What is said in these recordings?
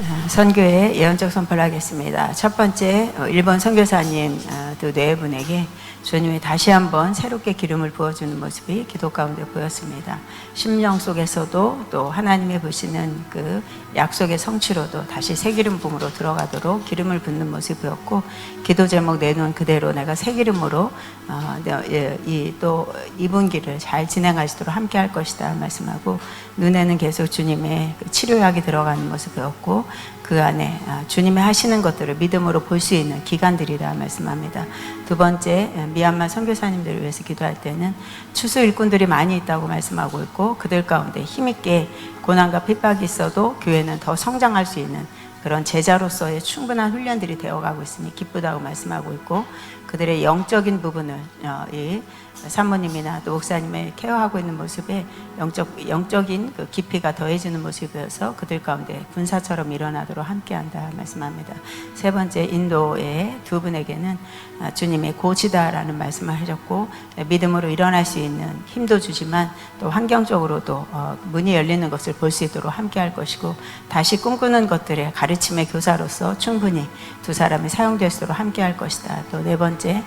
어, 선교의 예언적 선포를 하겠습니다. 첫 번째 어, 일본 선교사님 어, 두네 분에게 주님이 다시 한번 새롭게 기름을 부어주는 모습이 기도 가운데 보였습니다. 심령 속에서도 또 하나님의 보시는 그 약속의 성취로도 다시 새 기름 붐으로 들어가도록 기름을 붓는 모습이 보였고 기도 제목 내놓은 그대로 내가 새 기름으로 어, 예, 이또 이분기를 잘 진행하시도록 함께 할 것이다 말씀하고 눈에는 계속 주님의 그 치료약이 들어가는 모습 보였고 그 안에 아, 주님의 하시는 것들을 믿음으로 볼 수 있는 기간들이다 말씀합니다. 두 번째 미얀마 선교사님들을 위해서 기도할 때는 추수 일꾼들이 많이 있다고 말씀하고 있고 그들 가운데 힘있게 고난과 핍박이 있어도 교회는 더 성장할 수 있는 그런 제자로서의 충분한 훈련들이 되어가고 있으니 기쁘다고 말씀하고 있고 그들의 영적인 부분을 어, 이 사모님이나 또 목사님의 케어하고 있는 모습에 영적, 영적인 그 깊이가 더해지는 모습이어서 그들 가운데 군사처럼 일어나도록 함께한다 말씀합니다. 세 번째 인도의 두 분에게는 아, 주님의 고치다라는 말씀을 하셨고 믿음으로 일어날 수 있는 힘도 주지만 또 환경적으로도 어, 문이 열리는 것을 볼 수 있도록 함께할 것이고 다시 꿈꾸는 것들의 가 르침의 교사로서 충분히 두 사람이 사용될 수 있도록 함께할 것이다. 또 네 번째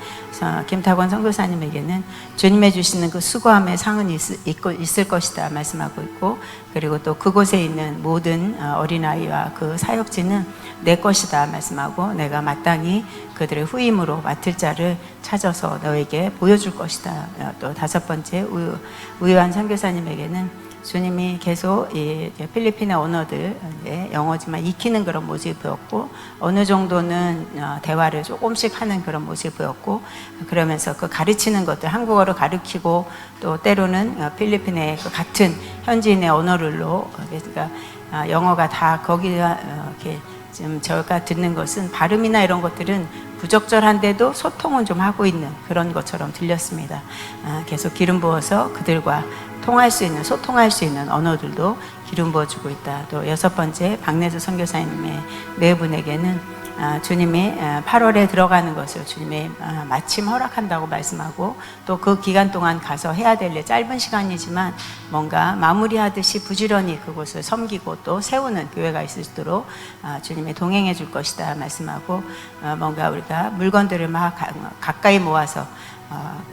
김탁원 선교사님에게는 주님의 주시는 그 수고함의 상은 있을, 있을 것이다 말씀하고 있고 그리고 또 그곳에 있는 모든 어, 어린아이와 그 사역지는 내 것이다 말씀하고 내가 마땅히 그들의 후임으로 맡을 자를 찾아서 너에게 보여줄 것이다. 어, 또 다섯 번째 우유한 선교사님에게는 주님이 계속 이 필리핀의 언어들 영어지만 익히는 그런 모습이 보였고 어느 정도는 어, 대화를 조금씩 하는 그런 모습이 보였고 그러면서 그 가르치는 것들 한국어를 가르치고 또 때로는 어, 필리핀의 그 같은 현지인의 언어를로 그러니까 어, 영어가 다 거기가 이렇게 지금 저가 듣는 것은 발음이나 이런 것들은 부적절한데도 소통은 좀 하고 있는 그런 것처럼 들렸습니다. 계속 기름 부어서 그들과 통할 수 있는 소통할 수 있는 언어들도 기름 부어주고 있다. 또 여섯 번째 박내수 선교사님의 네 분에게는 아, 주님이 8월에 아, 들어가는 것을 주님이 아, 마침 허락한다고 말씀하고 또 그 기간 동안 가서 해야 될 일 짧은 시간이지만 뭔가 마무리하듯이 부지런히 그곳을 섬기고 또 세우는 교회가 있을 수 있도록 주님이 동행해 줄 것이다 말씀하고 뭔가 우리가 물건들을 막 가까이 모아서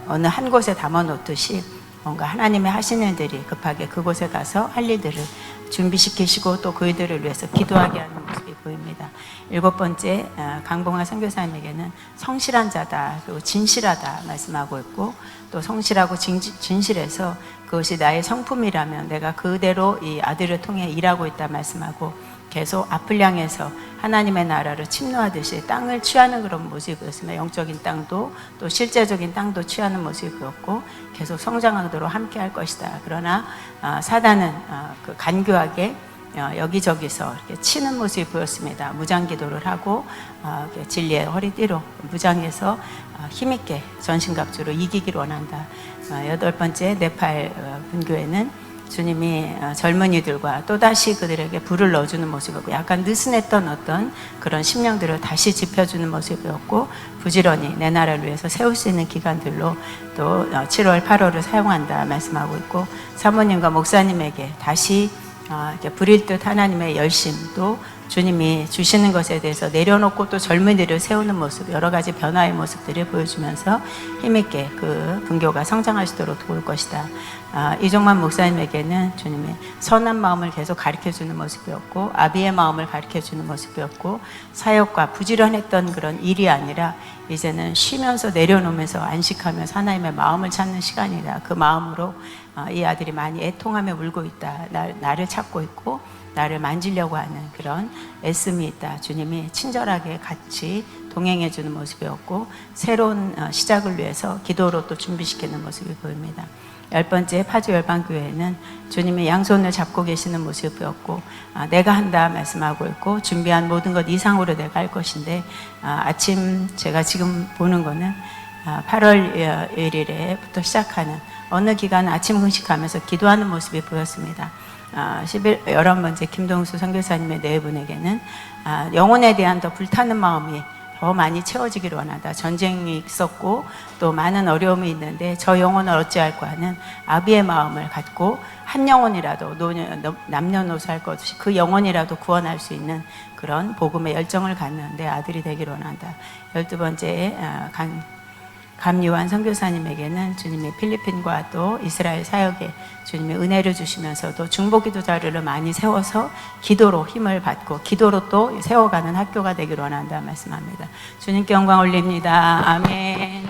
어느 한 곳에 담아 놓듯이 뭔가 하나님의 하시는 일들이 급하게 그곳에 가서 할 일들을 준비시키시고 또 그들을 위해서 기도하게 하는 모습이 보입니다. 일곱 번째 아, 강봉화 선교사님에게는 성실한 자다 그리고 진실하다 말씀하고 있고 또 성실하고 진실해서 그것이 나의 성품이라면 내가 그대로 이 아들을 통해 일하고 있다 말씀하고 계속 앞을 향해서 하나님의 나라를 침노하듯이 땅을 취하는 그런 모습이었으며 영적인 땅도 또 실제적인 땅도 취하는 모습이었고 계속 성장하도록 함께 할 것이다. 그러나 아, 사단은 아, 그 간교하게 어, 여기저기서 이렇게 치는 모습이 보였습니다. 무장 기도를 하고 어, 진리의 허리띠로 무장해서 어, 힘있게 전신갑주로 이기기를 원한다. 여덟 번째 네팔 분교회는 주님이 젊은이들과 또다시 그들에게 불을 넣어주는 모습이고 약간 느슨했던 어떤 그런 심령들을 다시 짚어주는 모습이었고 부지런히 내 나라를 위해서 세울 수 있는 기간들로 또 7월, 8월을 사용한다 말씀하고 있고 사모님과 목사님에게 다시 아, 부릴 듯 하나님의 열심도 주님이 주시는 것에 대해서 내려놓고 또 젊은이를 세우는 모습, 여러 가지 변화의 모습들을 보여주면서 힘있게 그 분교가 성장하시도록 도울 것이다. 아, 이종만 목사님에게는 주님의 선한 마음을 계속 가르쳐 주는 모습이었고, 아비의 마음을 가르쳐 주는 모습이었고, 사역과 부지런했던 그런 일이 아니라 이제는 쉬면서 내려놓으면서 안식하면서 하나님의 마음을 찾는 시간이다. 그 마음으로 아, 이 아들이 많이 애통하며 울고 있다. 나, 나를 찾고 있고, 나를 만지려고 하는 그런 애씀이 있다. 주님이 친절하게 같이 동행해 주는 모습이었고 새로운 어, 시작을 위해서 기도로 또 준비시키는 모습이 보입니다. 열 번째 파주 열방교회는 주님의 양손을 잡고 계시는 모습이었고 아, 내가 한다 말씀하고 있고 준비한 모든 것 이상으로 내가 할 것인데 아, 침 제가 지금 보는 거는 아, 8월 1일에부터 시작하는 어느 기간 아침 금식하면서 기도하는 모습이 보였습니다. 아, 11, 11번째 김동수 선교사님의 네 분에게는 아, 영혼에 대한 더 불타는 마음이 더 많이 채워지기를 원한다. 전쟁이 있었고 또 많은 어려움이 있는데 저 영혼을 어찌할까 하는 아비의 마음을 갖고 한 영혼이라도 노년, 남녀노소 할 것 없이 그 영혼이라도 구원할 수 있는 그런 복음의 열정을 갖는데 아들이 되기를 원한다. 열두 번째 아, 강, 감유한 선교사님에게는 주님의 필리핀과 또 이스라엘 사역에 주님의 은혜를 주시면서도 중보기도자를 많이 세워서 기도로 힘을 받고 기도로 또 세워가는 학교가 되기를 원한다 말씀합니다. 주님께 영광 올립니다. 아멘.